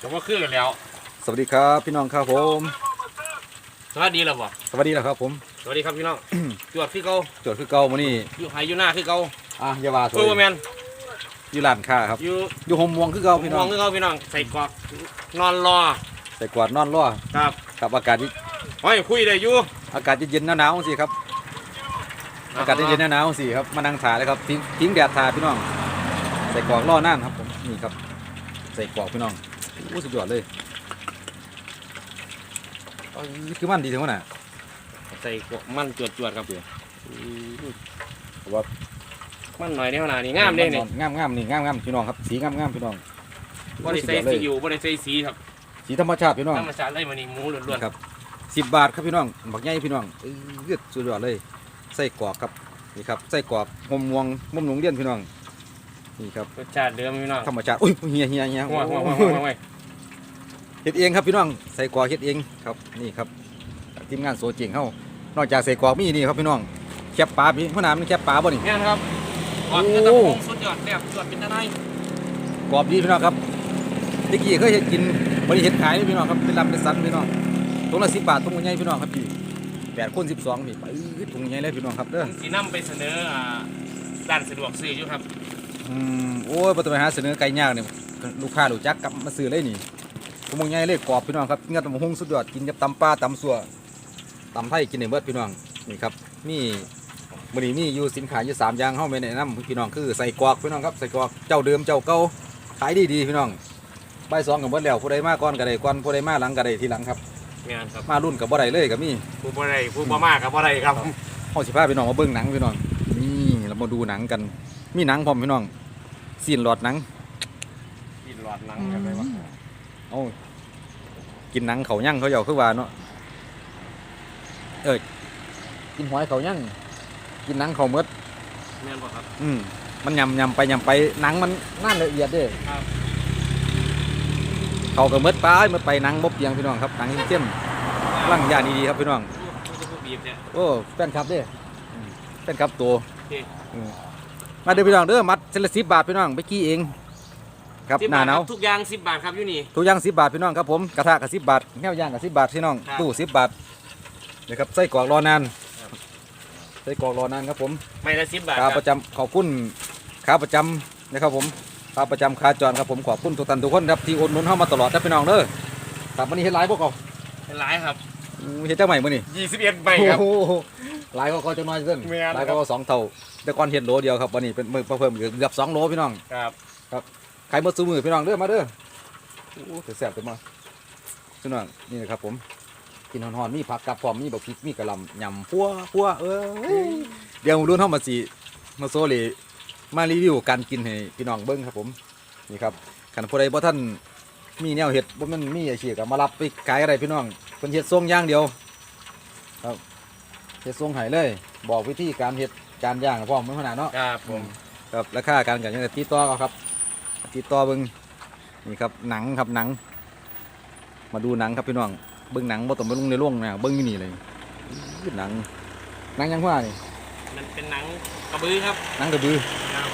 ก็ว่าคือกันแล้ว สวัสดีครับพี่น้องครับผม สวัสดีแล้วบ่สวัสดีแล้วครับผมสวัสดีครับพี่น้อง จวดคือเก่าโจทย์คือเก่ามานี่อยู่ไห้อยู่หน้าคือเก่าอะอยาวาสวเพื่ยอว่าแมนอยู่ร้านค้าครับ อยู่อยู่หมม่วงคือเก่าพี่มน้อองงคือเก่าพี่น้องใส่กรอกนอนรอใส่กวาดนอนรั่วครับกับอากาศที่โอ้ยคุยได้อยู่อากาศเย็นๆหนาวๆสิครับอากาศเย็นๆหนาวๆสิครับมานั่งถ่ายเลยครับทิ้งทิ้งแดดถ่ายพี่น้อง ใส่กรอกล่อน่านครับผมนี่ครับ ใส่กรอกพี่น้อง อู้สุดยอดเลยเอ้ยคือมันดีถึงขนาดใส่กรอกมันจวดจวดๆครับเดี๋ยวว่ามันหน่อยในขนาดนี้งามเด้นี่งามงามนี่งามงามพี่น้องครับสีงามงามพี่น้องบ่ได้ใส่สุดยอดเลสียอยู่บ่ได้ใส่สีครับ สีธรรมชาติพี่น้องธรรมชาติเลยมันนี่หมูล้วนครับสิบบาทครับพี่น้องบักใหญ่พี่น้องเอ้ยเลือดสุดยอดเลยไส้กรอกครับนี่ครับไส้กรอกมมม่วงมมหนงเลียนพี่น้อง นี่ครับๆรสชาติเดิมพี่น้องธรรมชาติอุ้ยเฮียเฮียเฮียหัวหัวหัวโอ้หัยวหัวเฮ็ดเองครับพี่น้องใส่กรอกเฮ็ดเองครับนี่ครับจากทีมงานโซเจงเฮานอกจากใส่กรอกมีนี่ครับพี่น้องแคบปลาพี่หัวหน้ามันแคบปลาบ่นี่แม่นครับกรอกโอ้กระตะพงสุดยอดแซ่บจวดเป็นตะไนกรอบดีพี่น้องครับตะกี้เคยเฮ็ดกินบ่ได้เฮ็ดขายเลยพี่น้องครับเป็นลำเป็นสันพี่น้องถุงละ10บาทถุงใหญ่พี่น้องครับพี่8คูณ12พี่ไปถุงใหญ่เลยพี่น้องครับเด้อสีน้ำไปเสนออ่าร้านสะดวกซื้ออยู่ครับ อืมโอ้ยบ่ต้องไปหาเสนอไก่ย่างนี่ลูกค้ารู้จักกลับมาซื้อเลยนี่ผมมองใหญ่เลยกรอบพี่น้องครับกินกับตำบักหุ่งสุดยอดกินกับตำปลาตำสัวตำไทยกินได้เบิดพี่น้องนี่ครับมีมื้อนี้มีอยู่สินค้าอยู่สามอย่างเฮาไม่แนะนำพี่น้องคือใส่กรอกพี่น้องครับใส่กรอกเจ้าเดิมเจ้าเก่าขายดีๆพี่น้องใบายสองกับเบิดแล้วผู้ใดมาก่อนก็ได้ก่อนผู้ใดมาหลังก็ได้ทีหลังครับงานครับมารุ่นกับบ่ได้เลยก็มีผู้บ่ได้ผู้บ่มากครับบ่ได้ครับเฮาสิพาพี่น้องมาเบิ่งหนังพี่น้องนี่เรามาดูหนังกัน มีหนังพร้อมพี่น้องซีนหลอดหนังกินหลอดหนังกันเลยวะเอากินหนังเขายั่งเขาเหยาคือว่าเนาะเอ้ยกินหอยเขายั่งกินหนังเขาเมดแม่นบ่ครับ อืมมันยำยำไปยำไปหนังมันน่านละเอียดเด้ครับ เขาก็เมดไปเมดไปหนังบบเพียงพี่น้องครับหนังเข้มๆร่างยานดีๆครับพี่น้อง ผู้ผู้บีบเนี่ย โอ้แฟนครับเด้อืมแฟนครับตัวโอเคอืม มาเด้อพี่น้องเด้อมัดเซนละสิบบาทพี่น้องไปกี้เองครับ10หน้าหนาวทุกอย่าง10บาทครับอยู่นี่ทุกอย่างสิบบาทพี่น้องครับผมกระทะกับสิบบาทแก้วย่างกับสิบบาทพี่น้องครับตู้สิบบาทนะครับไส้กรอกรอนานไส้กรอกรอนานครับผมไม่ละ10บาทคขารับประจำขอบคุณขาประจำนะครับผมขาประจำขาจรครับผมขอบคุณทุกท่านทุกคนครับที่โอนหนุนเข้ามาตลอดนะพี่น้องเด้อครับวันนี้เฮ็ดหลายพวกเขาเป็นหลายครับอู้เฮ็ดเจ้าใหม่มื้อนี้21ใบครับโอ้โหหลายก็เขาจะน้อยเส้นแม่น หลายครัก็บสองเท่า แต่ก่อนเฮ็ดโหลเดียวครับวันนี้เป็นมือเพิ่มเกือบสองโลพี่น้องครับขายหมดซื้อมือพี่น้องเด้อมาเด้อโอ้แต่แซ่บจังมาพี่น้องนี่นะครับผมกินหอนๆมีผักกับพร้อมมีบักพริกมีกะหล่ำยำพัวพัวเอ้ยเดี๋ยวรุ่นเฮามาสิมาโซเลมารีวิวการกินให้พี่น้องเบิ่งครับผมนี่ครับคันผู้ใดบ่ท่านมีแนวเฮ็ดบ่แมันมีอาชีพก็มารับไปขายอะไรพี่น้องเพิ่นเฮ็ดส่งอย่างเดียว ครับเฮ็ดส่งให้เลย บอกวิธีการเฮ็ดการย่างพร้อมมื้อขนาดเนาะครับผมครับราคาการกันยังติดต่อเอาครับติดต่อเบิ้งนี่ครับหนังครับหนัง มาดูหนังครับพี่น้องเบิ้งหนังบ่ต้องไปลงในโรงนะเบิ้งอยู่นี่เลยอื้อหนังหนังยังว่านี่มันเป็นหนังกระบือครับหนังกระบือครับ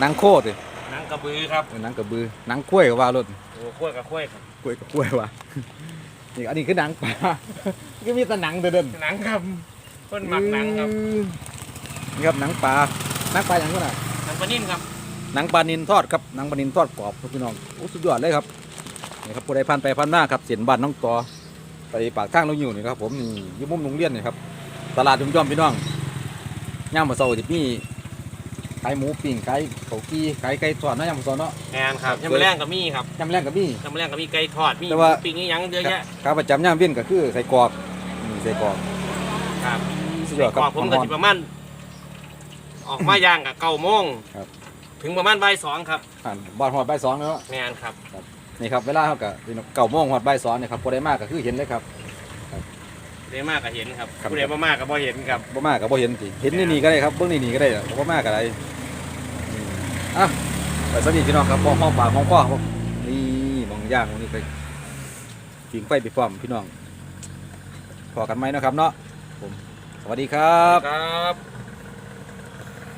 หนังโคตรเลยหนังกระบือครับเออหนังกระบือหนังกล้วยก็ว่ารถโอ้ขั้วกับขั้วครับกล้วยกับกล้วยว่ะนี่อันนี้คือหนังปลาก็มีแต่หนังเดินหนังครับเพิ่นๆหมักหนังครับอื้อนี่ครับหนังปลาหนังปลาอย่างนี้นะหนังปลานิ่มครับหนังปลานินทอดครับหนังปลานินทอดกรอบครับพี่น้องโอ้สุดยอดเลยครับนี่ครับผู้ใดผ่านไปผ่านมาครับเสียนบ้านน้องต่อไปปากทางน้องอยู่นี่ครับผมนี่อยุ่มุมโรงเรียนนี่ครับตลาดยมย่อมพี่น้องย่ามมาเสาร์ที่นี่ขายหมูปิ้งขายเขาวกี้ขายไก่ทอดนะย่ามมาเสาร์เนาะแมนครับยำแรงกับมีครับย่ามแรงกับมี่ยำแรงกับมีไก่ทอดมีแต่ว่าปิ้งนี่ยังเยอะแยะข้าวประจำย่ามเวียนก็คือใส่กรอกนี่ใส่กรอกครับ สุดยอดคกรรัอบบผมก็สิประมาณออกมาย่างกับเก้าโมงครับ ถึงประมาณบ่ายสองครับอ่านบ้านหอดใบายสองเนาะแมนครับนี่ครับเวลาเขากับเก่าโมงหอดใบายสองเนี่ยครับผู้ใดมากก็คือเห็นเลยครับได้มากก็เห็นครับครับ ผู้ใดบ่มากก็บ่เห็นครับ บ่มากก็บ่เห็นสิเห็นนี่นี่ก็ได้ครับเบิ่งนี่นี่ก็ได้บ่มากก็ได้อืมอะไปสวัสดีพี่น้องครับห้องห้องปากห้องคอครับนี่มองย่างตรงนี้ไปผิงไฟไปพร้อมพี่น้องพอกันไหมเนาะครับเนาะผม สวัสดีครับ ครับ